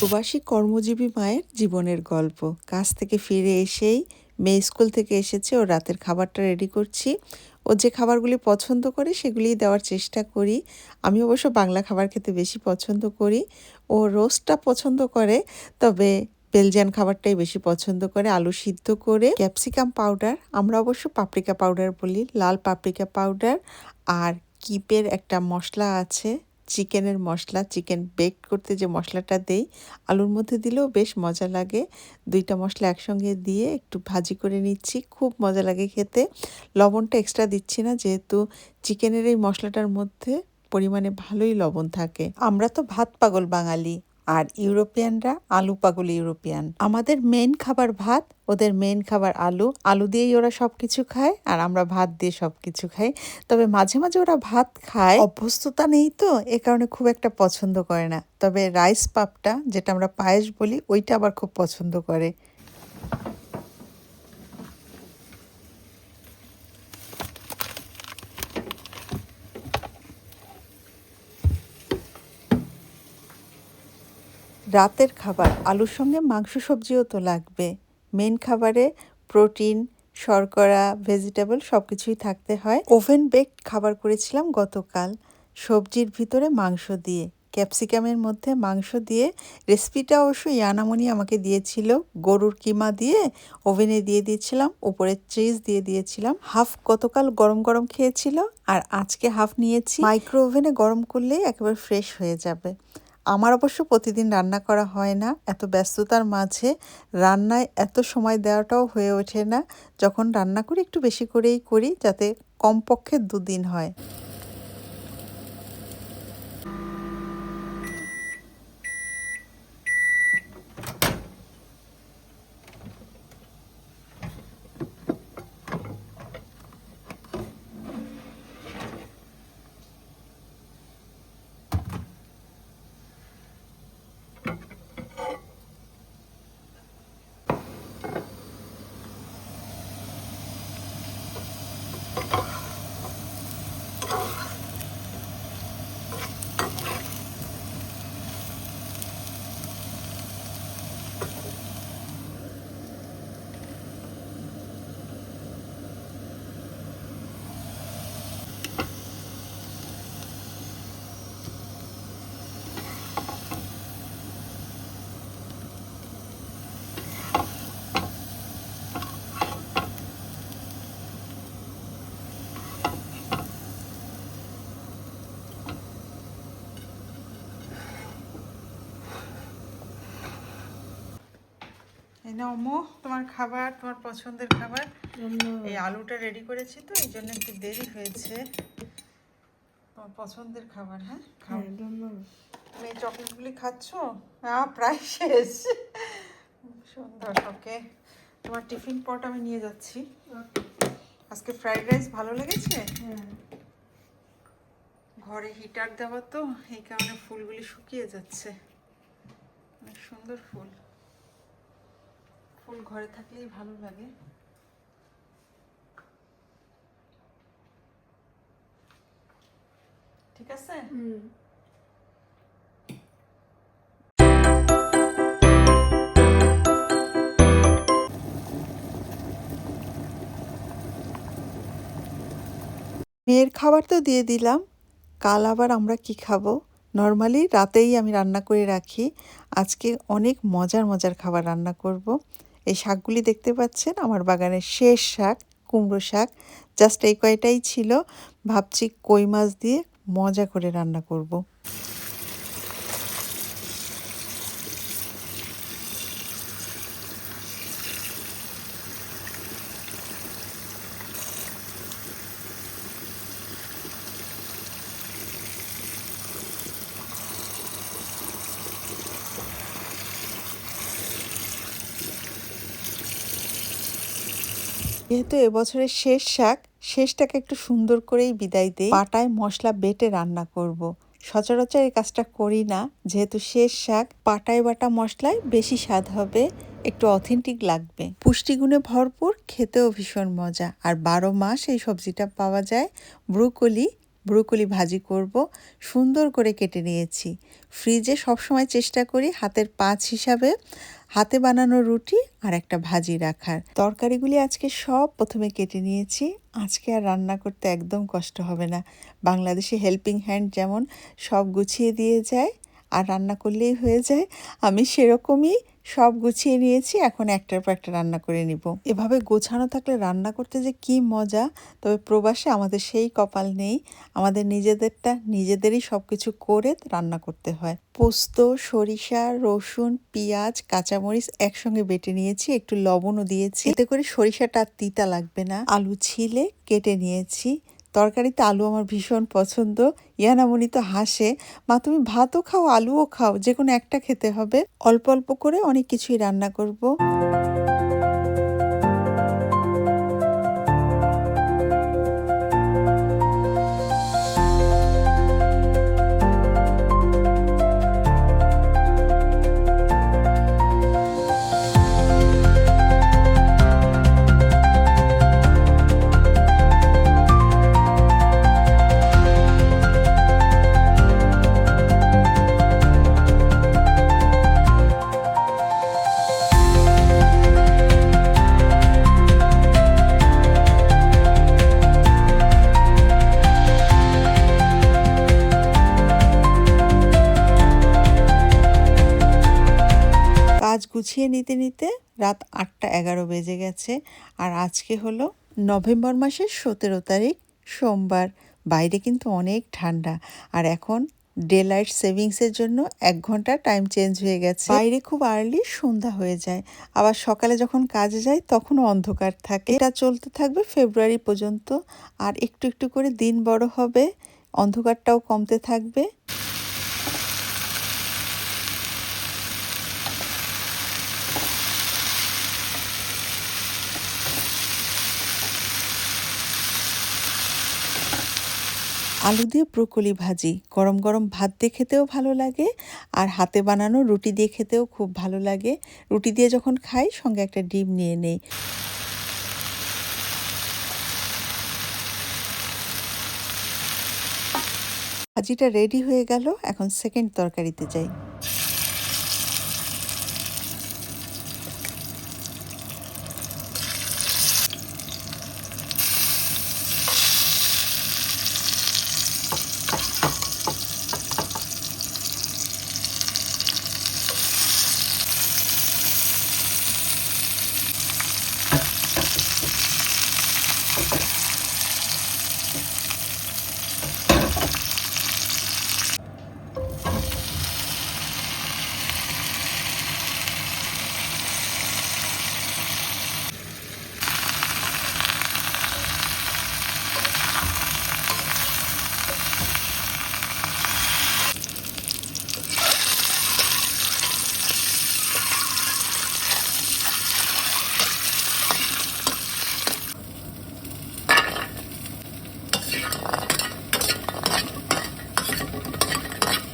প্রবাসী কর্মজীবী মায়ের জীবনের গল্প। কাজ থেকে ফিরে এসেই মেয়ে স্কুল থেকে এসেছে ও রাতের খাবারটা রেডি করছি। ও যে খাবারগুলি পছন্দ করে সেগুলিই দেওয়ার চেষ্টা করি। আমি অবশ্য বাংলা খাবার খেতে বেশি পছন্দ করি। ও রোস্টটা পছন্দ করে, তবে বেলজিয়ান খাবারটাই বেশি পছন্দ করে। আলু সিদ্ধ করে, ক্যাপসিকাম পাউডার, আমরা অবশ্য পাপরিকা পাউডার বলি, লাল পাপরিকা পাউডার আর কিপের একটা মশলা আছে। চিকেনের মশলা, চিকেন বেক করতে যে মশলাটা দেই, আলুর মধ্যে দিলেও বেশ মজা লাগে। দুইটা মশলা একসঙ্গে দিয়ে একটু ভাজি করে নিচ্ছি, খুব মজা লাগে খেতে। লবণটা এক্সট্রা দিচ্ছি না, যেহেতু চিকেনের এই মশলাটার মধ্যে পরিমাণে ভালোই লবণ থাকে। আমরা তো ভাত পাগল বাঙালি। আর ইউরোপিয়ানরা আলু পাগল ইউরোপিয়ান। আমাদের মেন খাবার ভাত, ওদের মেন খাবার আলু। আলু দিয়েই ওরা সব কিছু খায় আর আমরা ভাত দিয়ে সব কিছু খাই। তবে মাঝে মাঝে ওরা ভাত খায়। অভ্যস্ততা নেই তো, এ কারণে খুব একটা পছন্দ করে না। তবে রাইস পাপটা, যেটা আমরা পায়েস বলি, ওইটা আবার খুব পছন্দ করে। রাতের খাবার, আলুর সঙ্গে মাংস সবজিও তো লাগবে। মেন খাবারে প্রোটিন, শর্করা, ভেজিটেবল সব কিছুই থাকতে হয়। ওভেন বেকড খাবার করেছিলাম গতকাল। সবজির ভিতরে মাংস দিয়ে, ক্যাপসিকামের মধ্যে মাংস দিয়ে, রেসিপিটা অবশ্য ইয়ানামনি আমাকে দিয়েছিল। গরুর কিমা দিয়ে ওভেনে দিয়ে দিয়েছিলাম উপরে চিজ দিয়ে দিয়েছিলাম। হাফ গতকাল গরম গরম খেয়েছিল আর আজকে হাফ নিয়েছি। মাইক্রো ওভেনে গরম করলেই একেবারে ফ্রেশ হয়ে যাবে। আমার অবশ্য প্রতিদিন রান্না করা হয় না, এত ব্যস্ততার মাঝে রান্নায় এত সময় দেওয়াটাও হয়ে ওঠে না। যখন রান্না করি, একটু বেশি করেই করি যাতে কমপক্ষে দুদিন হয়। নাও মো তোমার খাবার তোমার পছন্দের খাবার। এই আলুটা রেডি করেছি তো এই জন্য একটু দেরি হয়েছে। তোমার পছন্দের খাবার হ্যাঁ? খাও। তুমি এই চকলেটগুলি খাচ্ছ? হ্যাঁ প্রায় শেষ। সুন্দর ওকে। তোমার টিফিন পট আমি নিয়ে যাচ্ছি। আজকে ফ্রাইড রাইস ভালো লেগেছে? ঘরে হিটার দেওয়া তো এই কারণে ফুলগুলি শুকিয়ে যাচ্ছে। অনেক সুন্দর ফুল। ফুল ঘরে থাকলেই ভালো লাগে। ঠিক আছে? মেয়ের খাবার তো দিয়ে দিলাম। কাল আবার আমরা কি খাব? নর্মালি রাতেই আমি রান্না করে রাখি। আজকে অনেক মজার মজার খাবার রান্না করব। এই শাকগুলি দেখতে পাচ্ছেন? আমার বাগানের শেষ শাক, কুমড়ো শাক। জাস্ট এই কয়টাই ছিল। ভাবছি কই মাছ দিয়ে মজা করে রান্না করব। যেহেতু এবছরের শেষ শাক, শেষটাকে একটু সুন্দর করেই বিদায় দেই। পাটায় মশলা বেটে রান্না করব। সচরাচর এই কাজটা করি না। যেহেতু শেষ শাক, পাটায় বাটা মশলায় বেশি স্বাদ হবে, একটু অথেন্টিক লাগবে। পুষ্টিগুণে ভরপুর, খেতেও ভীষণ মজা। আর বারো মাস এই সবজিটা পাওয়া যায়। ব্রুকলি ব্রোকলি ভাজি করব, সুন্দর করে কেটে নিয়েছি। ফ্রিজে সবসময় চেষ্টা করি হাতের পাঁচ হিসাবে, হাতে বানানো রুটি আর একটা ভাজি রাখার। তরকারিগুলি আজকে সব প্রথমে কেটে নিয়েছি। আজকে আর রান্না করতে একদম কষ্ট হবে না। বাংলাদেশে হেল্পিং হ্যান্ড যেমন সব গুছিয়ে দিয়ে যায় আর রান্না করলেই হয়ে যায়। আমি সেরকমই সব গুছিয়ে নিয়েছি, এখন একটার পর একটা রান্না করে নিব। এভাবে গোছানো থাকলে রান্না করতে যে কি মজা, তবে প্রবাসে আমাদের সেই কপাল নেই। আমাদের নিজেদেরটা, নিজেদেরই সব কিছু করে রান্না করতে হয়। পোস্ত, সরিষা, রসুন, পেঁয়াজ, কাঁচামরিচ একসঙ্গে বেটে নিয়েছি, একটু লবণও দিয়েছি। এতে করে সরিষাটা তিতা লাগবে না। আলু ছিলে, কেটে নিয়েছি। তরকারিতে আলু আমার ভীষণ পছন্দ। ইয়ানামণি তো হাসে। মা, তুমি ভাতও খাও, আলুও খাও যে কোনো একটা খেতে হবে। অল্প অল্প করে অনেক কিছুই রান্না করব। কাজ গুছিয়ে নিতে নিতে রাত আটটা এগারো বেজে গেছে। আর আজকে হলো নভেম্বর মাসের সতেরো তারিখ, সোমবার। বাইরে কিন্তু অনেক ঠান্ডা। আর এখন ডে লাইট সেভিংসের জন্য এক ঘণ্টা টাইম চেঞ্জ হয়ে গেছে। বাইরে খুব আর্লি সন্ধ্যা হয়ে যায়। আবার সকালে যখন কাজে যায় তখনও অন্ধকার থাকে। এটা চলতে থাকবে ফেব্রুয়ারি পর্যন্ত। আর একটু একটু করে দিন বড় হবে। অন্ধকারটাও কমতে থাকবে। আলু দিয়ে ব্রোকলি ভাজি। গরম গরম ভাত দিয়ে খেতেও ভালো লাগে আর হাতে বানানো রুটি দিয়ে খেতেও খুব ভালো লাগে। রুটি দিয়ে যখন খাই, সঙ্গে একটা ডিম নিয়ে নেই। ভাজিটা রেডি হয়ে গেল, এখন সেকেন্ড তরকারিতে যাই।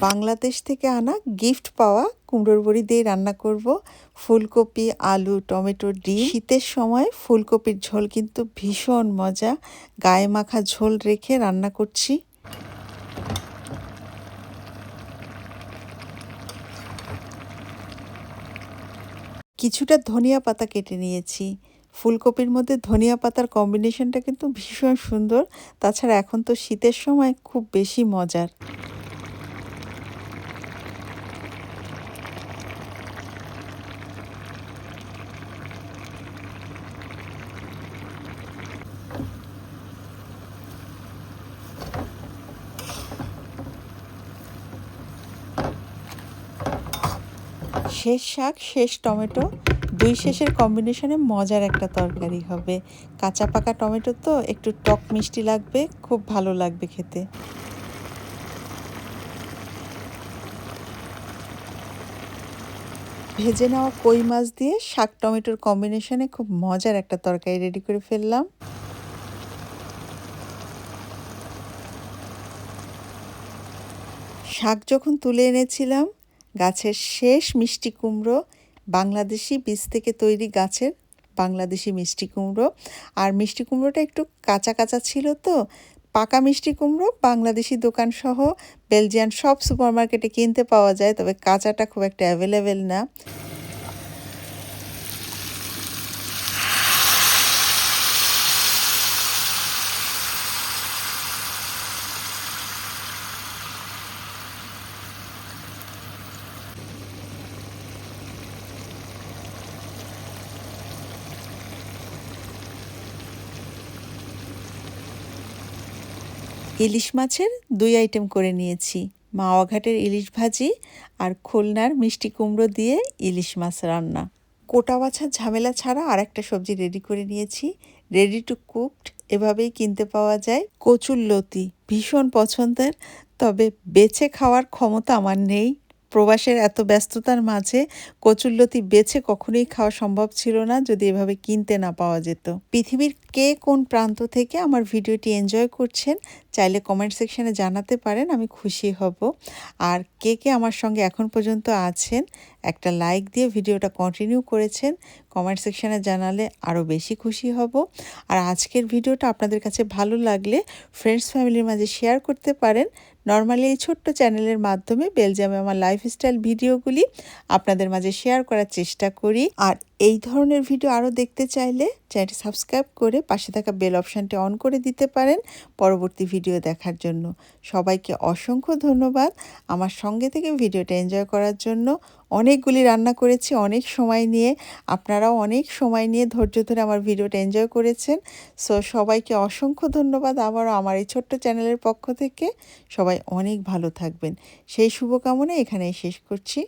বাংলাদেশ থেকে আনা গিফট পাওয়া কুমড়োর বড়ি দিয়ে রান্না করব। ফুলকপি, আলু, টমেটো, ডিম। শীতের সময় ফুলকপির ঝোল কিন্তু ভীষণ মজা। গায়ে মাখা ঝোল রেখে রান্না করছি। কিছুটা ধনিয়া পাতা কেটে নিয়েছি। ফুলকপির মধ্যে ধনিয়া পাতার কম্বিনেশনটা কিন্তু ভীষণ সুন্দর। তাছাড়া এখন তো শীতের সময় খুব বেশি মজার। শেষ শাক, শেষ টমেটো। দুই শেষের কম্বিনেশনে মজার একটা তরকারি হবে। কাঁচা পাকা টমেটো তো একটু টক মিষ্টি লাগবে, খুব ভালো লাগবে খেতে। ভেজে নেওয়া কই মাছ দিয়ে শাক টমেটোর কম্বিনেশনে খুব মজার একটা তরকারি রেডি করে ফেললাম। শাক যখন তুলে এনেছিলাম, গাছের শেষ মিষ্টি কুমড়ো বাংলাদেশি বীজ থেকে তৈরি গাছের বাংলাদেশি মিষ্টি কুমড়ো। আর মিষ্টি কুমড়োটা একটু কাঁচা কাঁচা ছিল তো, পাকা মিষ্টি কুমড়ো বাংলাদেশি দোকানসহ বেলজিয়ান সব সুপারমার্কেটে কিনতে পাওয়া যায়, তবে কাঁচাটা খুব একটা অ্যাভেলেবেল না। ইলিশ মাছের দুই আইটেম করে নিয়েছি। মাওয়াঘাটের ইলিশ ভাজি আর খুলনার মিষ্টি কুমড়ো দিয়ে ইলিশ মাছ রান্না। কোটা বাছার ঝামেলা ছাড়া আর একটা সবজি রেডি করে নিয়েছি। রেডি টু কুকড এভাবেই কিনতে পাওয়া যায়। কচুর লতি, ভীষণ পছন্দের, তবে বেছে খাওয়ার ক্ষমতা আমার নেই। প্রবাসের এত ব্যস্ততার মাঝে কচুরলতি বেছে কখনোই খাওয়া সম্ভব ছিল না যদি এভাবে কিনতে না পাওয়া যেত। পৃথিবীর কে কোন প্রান্ত থেকে আমার ভিডিওটি এনজয় করছেন চাইলে কমেন্ট সেকশনে জানাতে পারেন, আমি খুশি হব। আর কে কে আমার সঙ্গে এখন পর্যন্ত আছেন, একটা লাইক দিয়ে ভিডিওটা কন্টিনিউ করেছেন, কমেন্ট সেকশনে জানালে আরও বেশি খুশি হব। আর আজকের ভিডিওটা আপনাদের কাছে ভালো লাগলে ফ্রেন্ডস ফ্যামিলির মাঝে শেয়ার করতে পারেন নর্মালি এই ছোট্ট চ্যানেলের মাধ্যমে বেলজিয়ামে আমার লাইফস্টাইল ভিডিওগুলি আপনাদের মাঝে শেয়ার করার চেষ্টা করি। আর এই ধরনের ভিডিও আরও দেখতে চাইলে চ্যানেলটি সাবস্ক্রাইব করে পাশে থাকা বেল অপশানটি অন করে দিতে পারেন পরবর্তী ভিডিও দেখার জন্য। সবাইকে অসংখ্য ধন্যবাদ। আমার সঙ্গে থেকে ভিডিওটা এনজয় করার জন্য অনেকগুলি রান্না করেছি, অনেক সময় নিয়ে। আপনারাও অনেক সময় নিয়ে ধৈর্য ধরে আমার ভিডিওটা এনজয় করেছেন। সো সবাইকে অসংখ্য ধন্যবাদ আবারও আমার এই ছোট্ট চ্যানেলের পক্ষ থেকে। সবাই অনেক ভালো থাকবেন। সেই শুভকামনা এখানেই শেষ করছি।